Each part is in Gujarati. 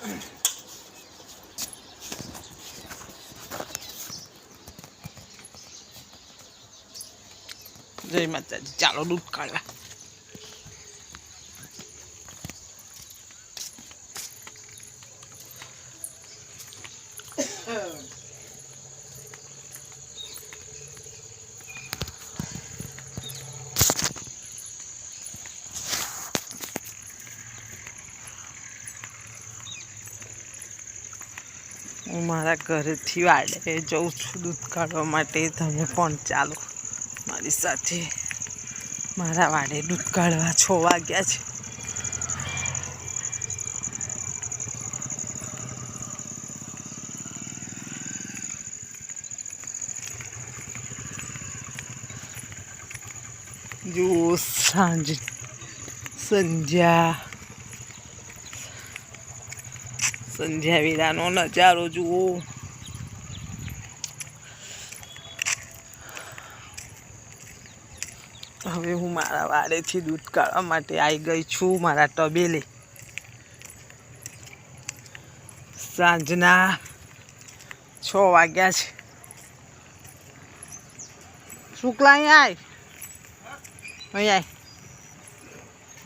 જય માતાજી. ચાલો દૂધ કાઢવા. હું મારા ઘરેથી વાડે જઉં છું દૂધ કાઢવા માટે. તમે પણ ચાલો મારી સાથે. મારા વાડે દૂધ કાઢવા છ વાગ્યા છે. જુઓ સાંજ, સંધ્યા. સંધ્યા વેળાનો નજારો જુઓ. હવે હું મારા વાડેથી દૂધ કાઢવા માટે આવી ગઈ છું, મારા તબેલે. સાંજના છ વાગ્યા છે. શુક્લા અહીંયા આય? અહીંયા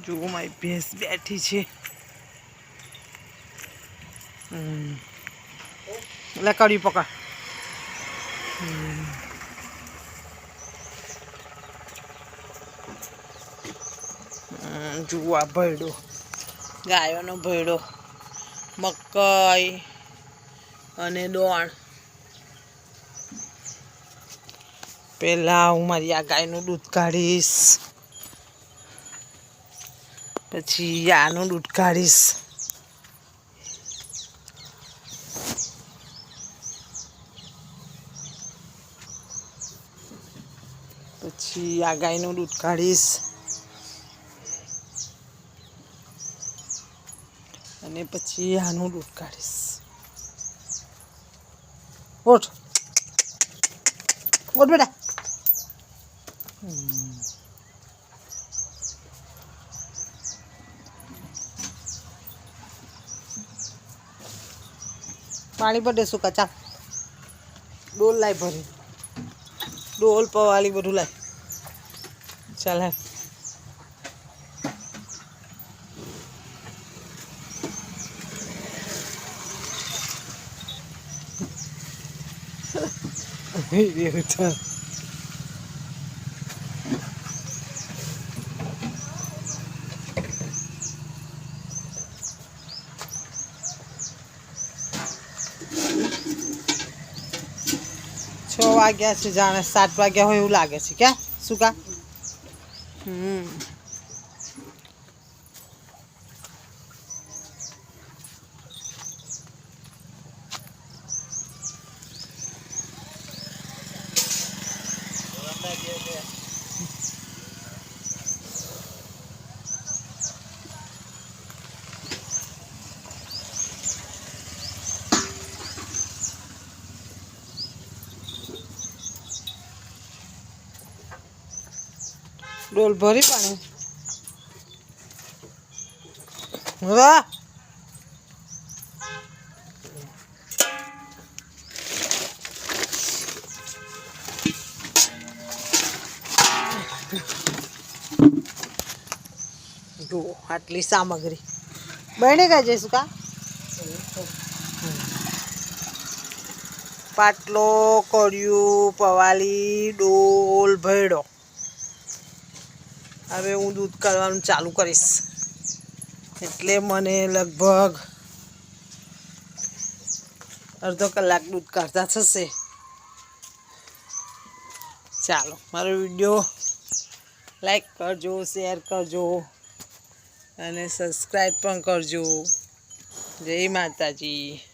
જુઓ મારી ભેંસ બેઠી છે. લે કઢી જુઓ આ ભયડો ગાયોનો ભયડો મકાઈ અને દોણ પહેલાં હું મારી આ ગાયનું દૂધ કાઢીશ. પછી આનું દૂધ કાઢીશ. પછી આ ગાયનું દૂધ કાઢીશ. અને પછી આનું દૂધ કાઢીશ. ઓઠ ઓઠ બેટા. પાણી પર દેશું કચા ડોલ લાઈ ભરી ડોલ પવાલી બધું લાય. ચાલ હે. એવું છે છ વાગ્યા છે જાણે સાત વાગ્યા હોય એવું લાગે છે ક્યાં? શું કા? હમ. ડોલ ભરી પાણી વાહ! આટલી સામગ્રી. બને ગઈ જઈશું કા? પાટલો, કોડિયું, પવાલી, ડોલ ભેડો હવે હું દૂધ કાઢવાનું ચાલુ કરીશ. એટલે મને લગભગ અડધો કલાક દૂધ કાઢતા થશે. ચાલો, મારો વીડિયો લાઈક કરજો, શેર કરજો અને સબસ્ક્રાઈબ પણ કરજો. જય માતાજી.